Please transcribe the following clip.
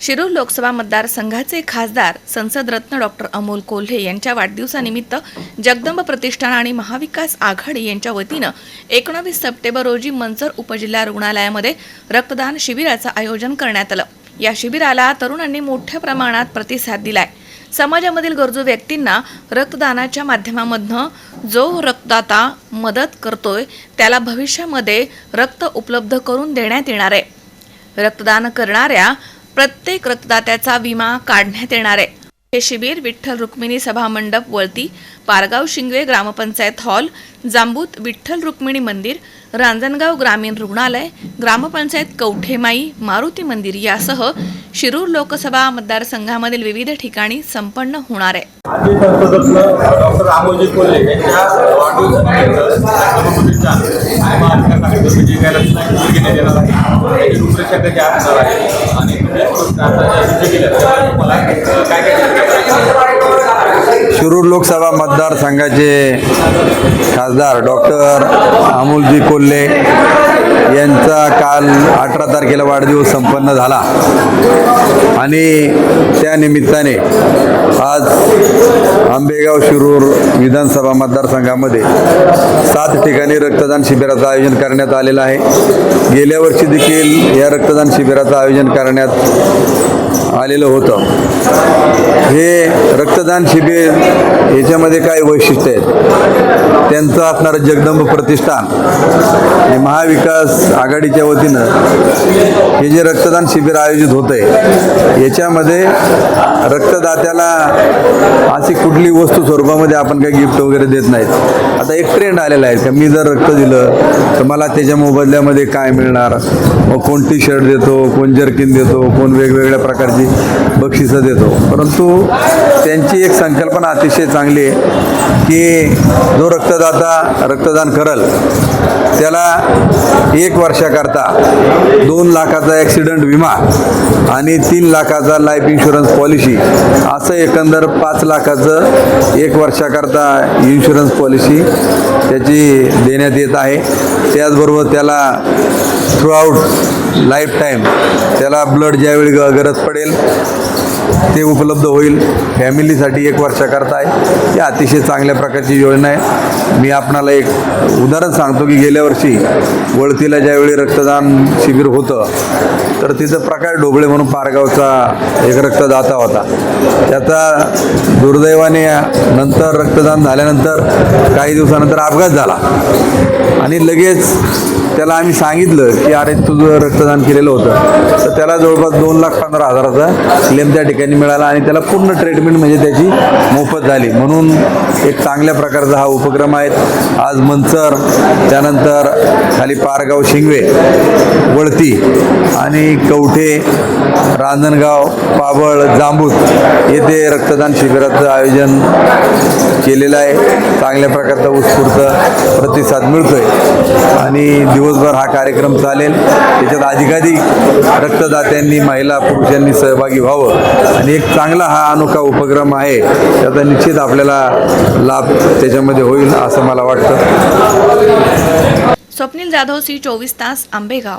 शिरूर लोकसभा मतदारसंघाचे खासदार संसदरत्न डॉक्टर अमोल कोल्हे यांच्या वाढदिवसानिमित्त जगदंब प्रतिष्ठान आणि महाविकास आघाडी यांच्या वतीनं एकोणावीस सप्टेंबर रोजी मंचर उपजिल्हा रुग्णालयामध्ये रक्तदान शिबिराचं आयोजन करण्यात आलं. या शिबिराला तरुणांनी मोठ्या प्रमाणात प्रतिसाद दिलाय. समाजामधील गरजू व्यक्तींना रक्तदानाच्या माध्यमामधनं जो रक्तदाता मदत करतोय त्याला भविष्यामध्ये रक्त उपलब्ध करून देण्यात येणार आहे. रक्तदान करणाऱ्या प्रत्येक रक्तदात्याचा विमा काढण्यात येणार आहे. हे शिबिर विठ्ठल रुक्मिणी सभा मंडप वळती पारगाव शिंगवे ग्रामपंचायत हॉल जांबूत विठ्ठल रुक्मिणी मंदिर रांजणगाव ग्रामीण रुग्णालय ग्रामपंचायत कवठेमाई मारुती मंदिर यासह शिरूर लोकसभा मतदारसंघामधील विविध ठिकाणी संपन्न होणार आहे. म्हणजे घेण्यात येणार आहे. आहे आणि मला काय काय शिरूर लोकसभा मतदारसंघाचे खासदार डॉक्टर अमोलजी कोल्हे यांचा काल अठरा तारखेला वाढदिवस संपन्न झाला. आणि त्या निमित्ताने आज आंबेगाव शिरूर विधानसभा मतदारसंघामध्ये सात ठिकाणी रक्तदान शिबिराचं आयोजन करण्यात आलेलं आहे. गेल्या वर्षी देखील या रक्तदान शिबिराचं आयोजन करण्यात आलेलं होतं. हे रक्तदान शिबिर याच्यामध्ये काय वैशिष्ट्य आहेत? त्यांचं असणारं जगदंब प्रतिष्ठान हे महाविकास आघाडीच्या वतीनं हे जे रक्तदान शिबिर आयोजित होतं आहे याच्यामध्ये रक्तदात्याला अशी कुठली वस्तू स्वरूपामध्ये आपण काही गिफ्ट वगैरे देत नाहीत. आता एक ट्रेंड आलेला आहे का मी जर रक्त दिलं तर मला त्याच्या मोबदल्यामध्ये काय मिळणार? मग कोण टी शर्ट देतो कोण जर्किन देतो कोण वेगवेगळ्या प्रकारची बक्षिसं देतो. परंतु त्यांची एक संकल्पना अतिशय चांगली आहे की जो रक्तदाता रक्तदान करल त्याला एक वर्षाकरता दोन लाखाचा ॲक्सिडंट विमा आणि तीन लाखाचा लाईफ इन्शुरन्स पॉलिसी असं एकंदर पाच लाखाचं एक वर्षाकरता इन्शुरन्स पॉलिसी त्याची देण्यात येत आहे. त्याचबरोबर त्याला थ्रूआउट लाईफ टाईम त्याला ब्लड ज्यावेळी ग- गरज पडेल ते उपलब्ध होईल. फॅमिलीसाठी एक वर्षाकरता आहे. ही अतिशय चांगल्या प्रकारची योजना आहे. मी आपणाला एक उदाहरण सांगतो की गेल्या वर्षी वळतीला ज्यावेळी रक्तदान शिबिर होतं तर तिथं प्रकाश ढोबळे म्हणून पारगावचा एक रक्तदाता होता. त्याचा दुर्दैवाने नंतर रक्तदान झाल्यानंतर काही दिवसानंतर अपघात झाला. आणि लगेच त्याला आम्ही सांगितलं की अरे तुझं रक्तदान केलेलं होतं तर त्याला जवळपास दोन लाख पंधरा हजाराचा क्लेम त्या ठिकाणी मिळाला आणि त्याला पूर्ण ट्रीटमेंट म्हणजे त्याची मोफत झाली. म्हणून एक चांगल्या प्रकारचा हा उपक्रम आहे. आज मंचर त्यानंतर खाली पारगाव शिंगवे वळती आणि कवठे रांजणगाव पाबळ जांबूत येथे रक्तदान शिबिराचं आयोजन केलेलं आहे. चांगल्या प्रकारचा उत्स्फूर्त प्रतिसाद मिळतोय. आणि दिवसभर हा कार्यक्रम चालेल. त्याच्यात अधिकाधिक रक्तदात्यांनी महिला पुरुषांनी सहभागी व्हावं. आणि एक चांगला हा अनोखा उपक्रम आहे. त्याचा निश्चित आपल्याला लाभ त्याच्यामध्ये होईल असं मला वाटतं. स्वप्नील जाधव सी चोवीस तास आंबेगाव.